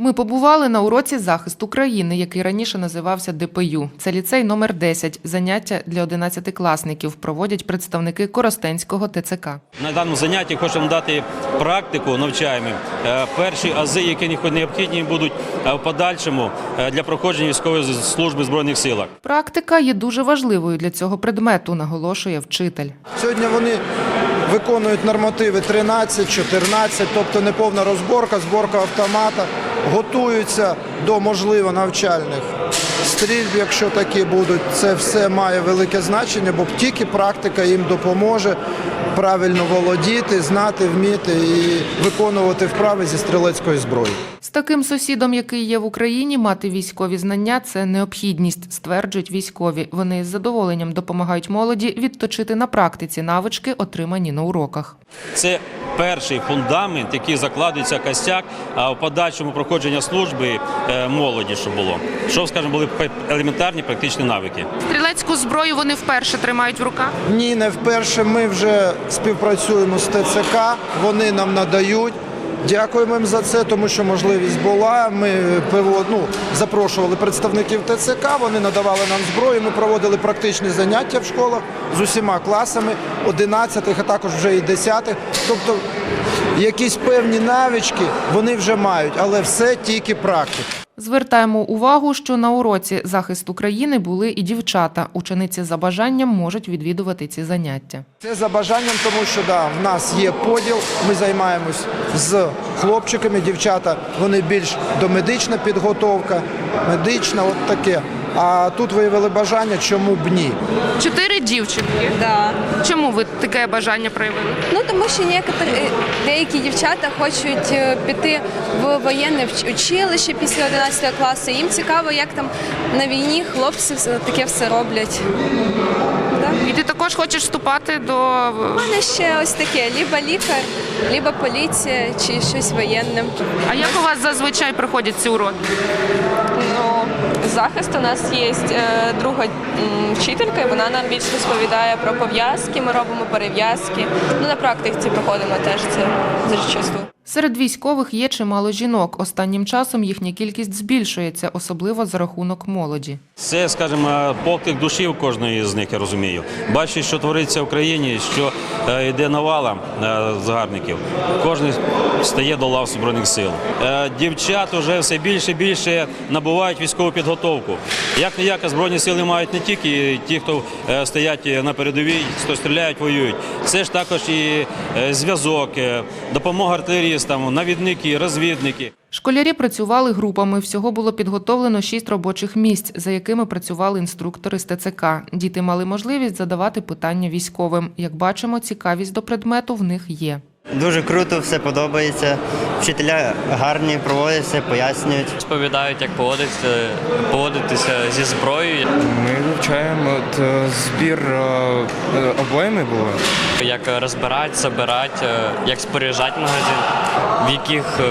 Ми побували на уроці захист України, який раніше називався ДПЮ. Це ліцей номер 10. Заняття для 11-класників проводять представники Коростенського ТЦК. На даному занятті хочемо дати практику, навчаємо е, перші ази, які необхідні будуть е, в подальшому е, для проходження військової служби в збройних силах. Практика є дуже важливою для цього предмету, наголошує вчитель. Сьогодні вони виконують нормативи 13, 14, тобто неповна розборка, зборка автомата, готуються до можливо навчальних стрільб, якщо такі будуть. Це все має велике значення, бо тільки практика їм допоможе правильно володіти, знати, вміти і виконувати вправи зі стрілецької зброї. Таким сусідом, який є в Україні, мати військові знання це необхідність, стверджують військові. Вони з задоволенням допомагають молоді відточити на практиці навички, отримані на уроках. Це перший фундамент, який закладується костяк, а в подальшому проходження служби е, молоді, щоб було. Щоб, скажімо, були елементарні практичні навики. Стрілецьку зброю вони вперше тримають в руках. Ні, не вперше. Ми вже співпрацюємо з ТЦК, вони нам надають. Дякуємо їм за це, тому що можливість була. Ми ПВО, ну, запрошували представників ТЦК, вони надавали нам зброю. Ми проводили практичні заняття в школах з усіма класами 11-х, а також вже і 10-х. Тобто якісь певні навички вони вже мають, але все тільки практика. Звертаємо увагу, що на уроці захист України були і дівчата. Учениці за бажанням можуть відвідувати ці заняття. Це за бажанням, тому що да, в нас є поділ. Ми займаємось з хлопчиками, дівчата. Вони більш домедична підготовка, медична, от таке. А тут виявили бажання, чому б ні. Чотири дівчинки. Да. Чому ви таке бажання проявили? Ну тому що некоторі, деякі дівчата хочуть е, піти в воєнне вч- училище після 11 класу. Їм цікаво, як там на війні хлопці все- таке все роблять. І ти також хочеш вступати до У мене ще ось таке: либо лікар, либо поліція чи щось воєнне. а як у вас зазвичай проходять ці уроки? Ну, захист у нас є е, друга м, вчителька, і вона нам більше розповідає про пов'язки, ми робимо перев'язки. Ну, на практиці проходимо теж це зачасту. Серед військових є чимало жінок. Останнім часом їхня кількість збільшується, особливо за рахунок молоді. Це, скажімо, поклик душі в кожної з них, я розумію. Бачить, що твориться в країні, що е, йде навала е, загарбників. Кожен стає до лав Збройних сил. Е, Дівчат вже все більше і більше набувають військову підготовку. Як не як Збройні сили мають не тільки ті, хто стоять на передовій, хто стріляють, воюють. Це ж також і зв'язок, е, артилерістам, навідники, розвідники. Школярі працювали групами. Всього було підготовлено шість робочих місць, за якими працювали інструктори з ТЦК. Діти мали можливість задавати питання військовим. Як бачимо, цікавість до предмету в них є. Дуже круто, все подобається. Вчителя гарні, проводять все, пояснюють. розповідають, як поводитися, поводитися зі зброєю, Ми вивчаємо от, е, збір е, е, обойми було. як розбирати, забирати, е, як споряджати магазин, в яких е,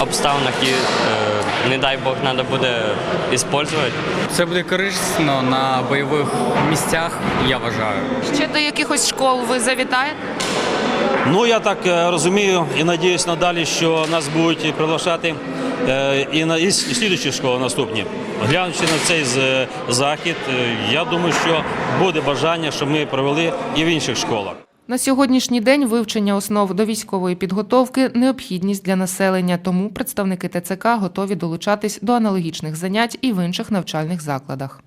обставинах і, е, не дай Бог, треба буде використовувати. Це буде корисно на бойових місцях, я вважаю. Ще до якихось школ ви завітаєте? Ну я так е, розумію і надіюсь надалі, що нас будуть приглашати е, і на і с- і слідуючі школи наступні. Глянучи на цей захід, е, я думаю, що буде бажання, щоб ми провели і в інших школах. На сьогоднішній день вивчення основ до військової підготовки необхідність для населення, тому представники ТЦК готові долучатись до аналогічних занять і в інших навчальних закладах.